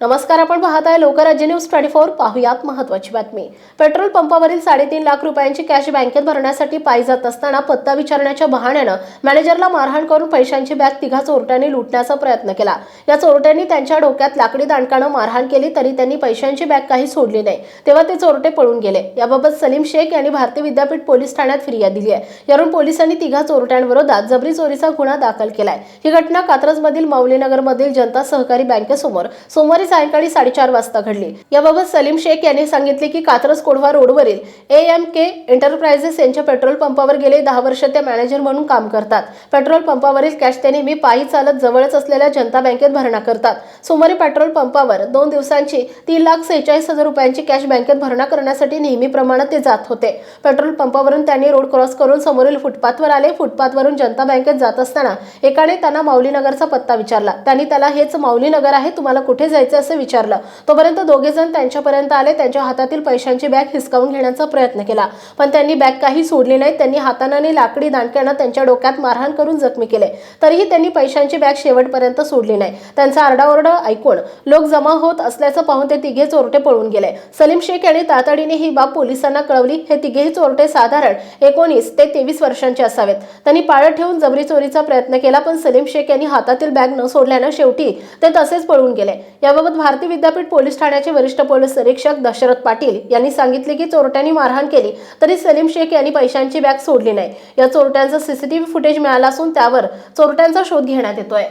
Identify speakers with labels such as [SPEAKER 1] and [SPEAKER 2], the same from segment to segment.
[SPEAKER 1] नमस्कार आपण पाहत आहे लोकराज्य न्यूज ट्वेंटी फोर. पाहुयात महत्वाची बातमी. पेट्रोल पंपावरील साडेतीन लाख रुपयांची कॅश बँकेत भरण्यासाठी पायी जात असताना पत्ता विचारण्याच्या बहाण्यानं मॅनेजरला मारहाण करून पैशांची बॅग तिघा चोरट्यांनी लुटण्याचा प्रयत्न केला. या चोरट्यांनी त्यांच्या डोक्यात लाकडी दांडकानं मारहाण केली तरी त्यांनी पैशांची बॅग काही सोडली नाही. तेव्हा ते चोरटे पळून गेले. याबाबत सलीम शेख यांनी भारतीय विद्यापीठ पोलीस ठाण्यात फिर्याद दिली आहे. यावरून पोलिसांनी तिघा चोरट्यांविरोधात जबरी चोरीचा गुन्हा दाखल केलाय. ही घटना कात्रजमधील माऊलीनगरमधील जनता सहकारी बँकेसमोर. सोमवारी सायंकाळी साडेचार वाजता घडली. याबाबत सलीम शेख यांनी सांगितले की कात्रज कोढवा रोडवरील ए एम के एंटरप्राइजेस यांच्या पेट्रोल पंपावर गेले दहा वर्ष ते मॅनेजर म्हणून काम करतात. पेट्रोल पंपावरील कॅश ते नेहमी पायी चालत जवळच असलेल्या जनता बँकेत भरणा करतात. सोमवारी पेट्रोल पंपावर दोन दिवसांची तीन लाख सेहेचाळीस हजार रुपयांची कॅश बँकेत भरणा करण्यासाठी नेहमीप्रमाणे ते जात होते. पेट्रोल पंपावरून त्यांनी रोड क्रॉस करून समोरील फुटपाथवर आले. फुटपाथवरून जनता बँकेत जात असताना एकाने त्यांना माऊलीनगरचा पत्ता विचारला. त्यांनी त्याला हेच माऊलीनगर आहे तुम्हाला कुठे जायचं असं विचारलं. तोपर्यंत दोघे जण त्यांच्यापर्यंत आले त्यांच्या हातातील पैशांची बॅग हिसकावून घेण्याचा प्रयत्न केला. पण त्यांनी बॅग काही सोडली नाही त्यांनी हाताने लाकडी दांडक्यानं त्यांच्या डोक्यात मारहाण करून जखमी केले. तरीही त्यांनी पैशांची बॅग शेवटपर्यंत सोडली नाही. त्यांचा आरडाओरडा ऐकून लोक जमा होत असल्याचं पाहून ते तिघे चोरटे पळून गेले. सलीम शेख यांनी तातडीने ही बाब पोलिसांना कळवली. हे तिघेही चोरटे साधारण एकोणीस ते तेवीस वर्षांचे असावेत. त्यांनी पाळत ठेवून जबरी चोरीचा प्रयत्न केला पण सलीम शेख यांनी हातातील बॅग न सोडल्यानं शेवटी ते तसेच पळून गेले. याबाबत भारतीय विद्यापीठ पोलीस ठाण्याचे वरिष्ठ पोलीस निरीक्षक दशरथ पाटील यांनी सांगितले की चोरट्यांनी मारहाण केली तरी सलीम शेख यांनी पैशांची बॅग सोडली नाही. या चोरट्यांचा सीसीटीव्ही फुटेज मिळाला असून त्यावर चोरट्यांचा शोध घेण्यात येतोय.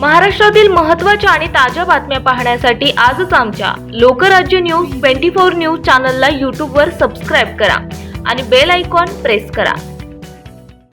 [SPEAKER 2] महाराष्ट्रातील महत्त्वाच्या आणि ताज्या बातम्या पाहण्यासाठी आजच आमच्या Lokrajya news twenty four news चॅनलला यूट्यूबवर सबस्क्राईब करा आणि बेल आयकॉन प्रेस करा.